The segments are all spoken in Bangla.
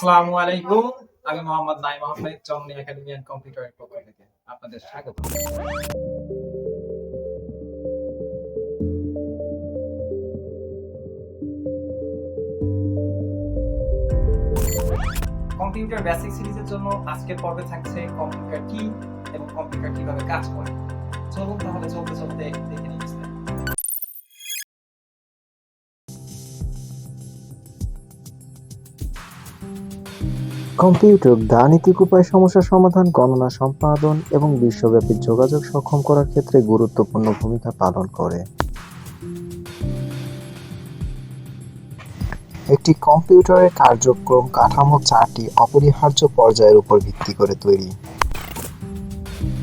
আসসালামু আলাইকুম। আমি মোহাম্মদ নাইম আহমেদ চমনি একাডেমি অ্যান্ড কম্পিউটারের পক্ষ থেকে আপনাদের স্বাগত। কম্পিউটার বেসিক সিরিজের জন্য আজকের পর্বে থাকছে কম্পিউটার কি এবং কম্পিউটার কীভাবে কাজ করে। চলুন তাহলে চলতে চলতে দেখে নিই। কম্পিউটার, গাণিতিক উপায়, সমস্যা সমাধান, গণনা, সম্পাদন এবং বিশ্বব্যাপী যোগাযোগ সক্ষম করার ক্ষেত্রে গুরুত্বপূর্ণ ভূমিকা পালন করে। একটি কম্পিউটারের কার্যক্রম কাঠামো চারটি অপরিহার্য পর্যায়ের উপর ভিত্তি করে তৈরি।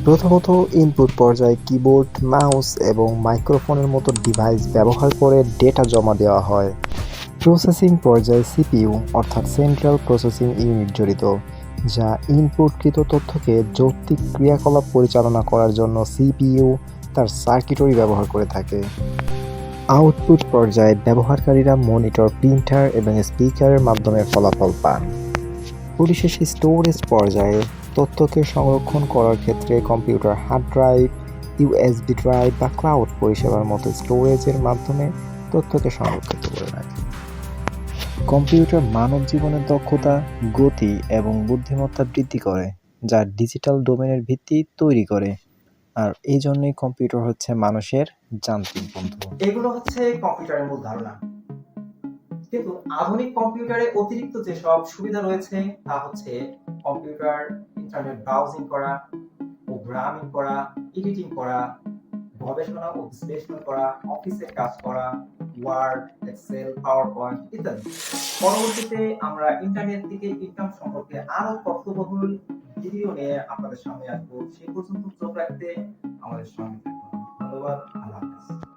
প্রথমত ইনপুট পর্যায়ে কিবোর্ড মাউস এবং মাইক্রোফোনের মতো ডিভাইস ব্যবহার করে ডেটা জমা দেওয়া হয়। প্রসেসিং পর্যায়ে সিপিইউ অর্থাৎ সেন্ট্রাল প্রসেসিং ইউনিট জড়িত, যা ইনপুটকৃত তথ্যকে যৌক্তিক ক্রিয়াকলাপ পরিচালনা করার জন্য সিপিইউ তার সার্কিটরি ব্যবহার করে থাকে। আউটপুট পর্যায়ে ব্যবহারকারীরা মনিটর প্রিন্টার এবং স্পিকারের মাধ্যমে ফলাফল পান। পরিশেষে স্টোরেজ পর্যায়ে তথ্যকে সংরক্ষণ করার ক্ষেত্রে computer hard drive USB drive বা ক্লাউড পরিষেবার মতো স্টোরেজের মাধ্যমে তথ্যকে সংরক্ষিত করে রাখে। কম্পিউটার মানব জীবনের দক্ষতা, গতি এবং বুদ্ধিমত্তা বৃদ্ধি করে, যা ডিজিটাল ডোমেনের ভিত্তি তৈরি করে। আর এই জন্যই কম্পিউটার হচ্ছে মানুষের যান্ত্রিক বন্ধু। এগুলো হচ্ছে কম্পিউটারের মূল ধারণা। কিন্তু আধুনিক কম্পিউটারে অতিরিক্ত যেসব সুবিধা রয়েছে, তা হচ্ছে কম্পিউটার, ইন্টারনেট ব্রাউজিং করা, প্রোগ্রামিং করা, এডিটিং করা, গবেষণা ও বিশ্লেষণ করা অফিসে কাজ করা ওয়ার্ড এক্সেল পাওয়ার পয়েন্ট ইত্যাদি। পরবর্তীতে আমরা ইন্টারনেট থেকে ইনকাম সম্পর্কে আরও তথ্যবহুল ভিডিও নিয়ে আপনাদের সামনে আসব। সেই পর্যন্ত চোখ রাখতে আমাদের সঙ্গে ধন্যবাদ, আল্লাহ হাফেজ।